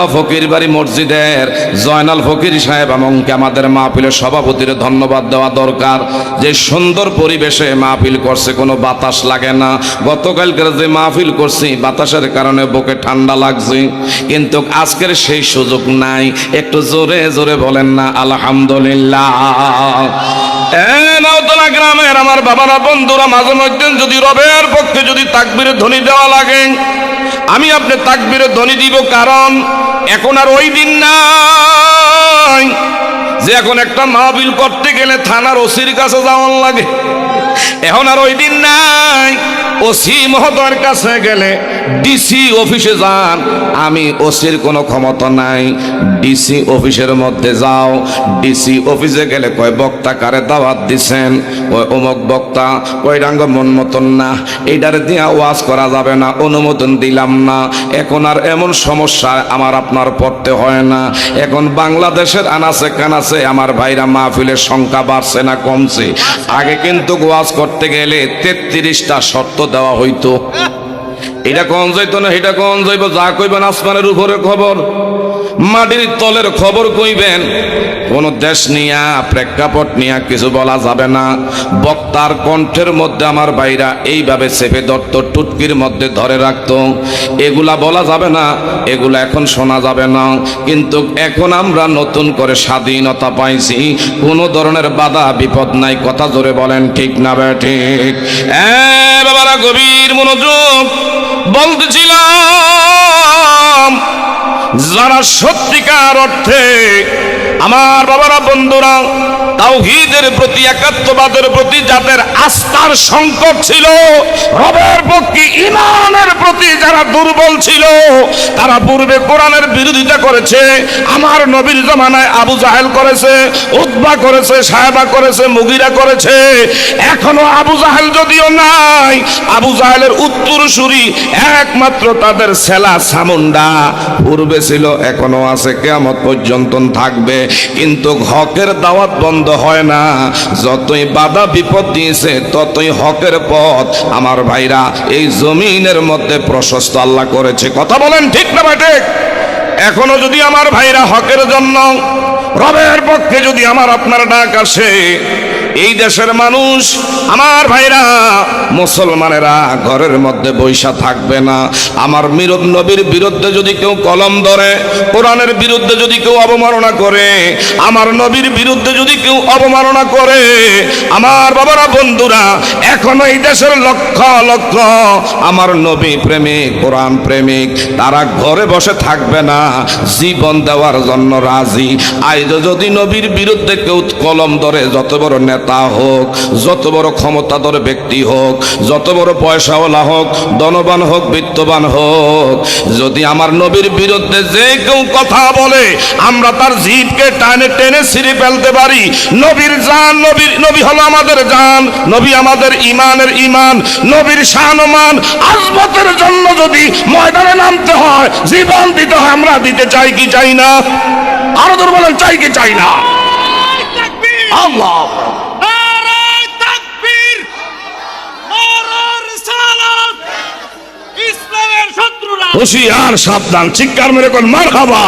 ফকির বাড়ি মসজিদের জয়নাল ফকির সাহেব এমনকি আমাদের মাহফিলের সভাপতির ধন্যবাদ দেওয়া দরকার। যে সুন্দর পরিবেশে মাহফিল করছে, কোনো বাতাস লাগে না। গতকালকের যে মাহফিল করছি, বাতাসের কারণে বুকে ঠান্ডা লাগছে। কিন্তু আজকের সেই সুযোগ নাই। একটু জোরে জোরে বলেন না, আলহামদুলিল্লাহ। গ্রামের আমার বাবারা, বন্ধুরা, মাঝে মধ্যে যদি রবের পক্ষে যদি তাকবীরের ধ্বনি দেওয়া লাগে আমি আপনি তাকবিরে ধ্বনি দিব, কারণ এখন আর ওই দিন নাই যে এখন একটা মাহবিল করতে গেলে থানার ওসির কাছে যাওয়ার লাগে। এখন আর ওই দিন নাই। ওসি মহোদয়ের কাছে গেলে ডিসি অফিসে যান। আমি ওসির কোনো ক্ষমতা নাই। ডিসি অফিসের মধ্যে যাও। ডিসি অফিসে গেলে কয় বক্তা কারে দাওয়াত দিছেন? ওই অমুক বক্তা কই ডাঙ্গ মন মতন না। এইটারে দিয়া ওয়াজ করা যাবে না, অনুমোদন দিলাম না। এখন আর এমন সমস্যা আমার আপনার পড়তে হয় না। এখন বাংলাদেশের আনাচে কানাচে আমার ভাইরা মাহফিলের সংখ্যা বাড়ছে না, কমছে। আগে কিন্তু ওয়াজ করতে গেলে তেত্রিশটা শর্ত দেওয়া হইতো। এটা কোন যাইতো না এটা কোন যাইব যা কইবেন আসমানের উপরে খবর। মাটির তলের খবর কইবেন, কোন দেশ নিয়া, প্রেক্ষাপট নিয়া কিছু বলা যাবে না। বক্তার কণ্ঠের মধ্যে আমার বাইরা এইভাবে চেপে ধরতো, টুটকির মধ্যে ধরে রাখতো। এগুলা বলা যাবে না, এগুলা এখন শোনা যাবে না। কিন্তু এখন আমরা নতুন করে স্বাধীনতা পাইছি, কোনো ধরনের বাধা, বিপদ নাই। কথা জোরে বলেন, ঠিক না বে, ঠিক? বাবারা, গভীর মনোযোগ, বলতেছিলাম যারা সত্যিকার অর্থে আমার বাবারা, বন্ধুরা, তাওহীদের প্রতি, একাত্মবাদের প্রতি যাদের আস্থার সংকট ছিল, রবের পক্ষে ইমানের প্রতি যারা দুর্বল ছিল, তারা পূর্বে কোরআনের বিরোধিতা করেছে, আমার নবীর জমানায় আবু জাহেল করেছে উদ্বা করেছে সাহেবা করেছে, মুগিরা করেছে। এখনও আবু জাহেল যদিও নাই, আবু জাহেলের উত্তরসূরি একমাত্র তাদের সেলা সামুন্ডা। পূর্বে ছিল, এখনও আছে কেমন পর্যন্ত থাকবে। কিন্তু হকের দাওয়াত বন্ধ হয় না। যতই বাধা বিপদ দিয়েছে, ততই হকের পথ। আমার ভাইরা, এই জমিনের মধ্যে প্রশস্ত আল্লাহ করেছে। কথা বলেন ঠিক না ভাই, ঠিক? এখনও যদি আমার ভাইরা হকের জন্য, রবের পক্ষে যদি আমার আপনার ডাক আসে এই দেশের মানুষ, আমার ভাইরা, মুসলমানেরা ঘরের মধ্যে বৈশা থাকবে না। আমার মিরদ নবীর বিরুদ্ধে যদি কেউ কলম ধরে, কোরআনের বিরুদ্ধে যদি কেউ অবমাননা করে, আমার নবীর বিরুদ্ধে যদি কেউ অবমাননা করে, আমার বাবারা, বন্ধুরা, এখনও এই দেশের লক্ষ লক্ষ আমার নবী প্রেমিক, কোরআন প্রেমিক, তারা ঘরে বসে থাকবে না, জীবন দেওয়ার জন্য রাজি। আইজ যদি নবীর বিরুদ্ধে কেউ কলম ধরে, যত বড় নেতা হোক যত বড় ক্ষমতাধর ব্যক্তি হোক যত বড় পয়সাওয়ালা হোক ধনবান হোক বিত্তবান হোক যদি আমার নবীর বিরুদ্ধে যে কেউ কথা বলে আমরা তার জিভকে টানে টেনে ছিঁড়ে ফেলতে পারি। নবীর জান নবীর নবী হলো আমাদের জান নবী আমাদের ইমানের ইমান নবীর শানমান আজমতের জন্য যদি ময়দানে নামতে হয় জীবন দিতে হয় আমরা দিতে চাই কি চাই না? আরও দূর বলেন চাই কি চাই না? আল্লাহ হুশিয়ার সাবধান। চিৎকার মেরে কোন মার খাবা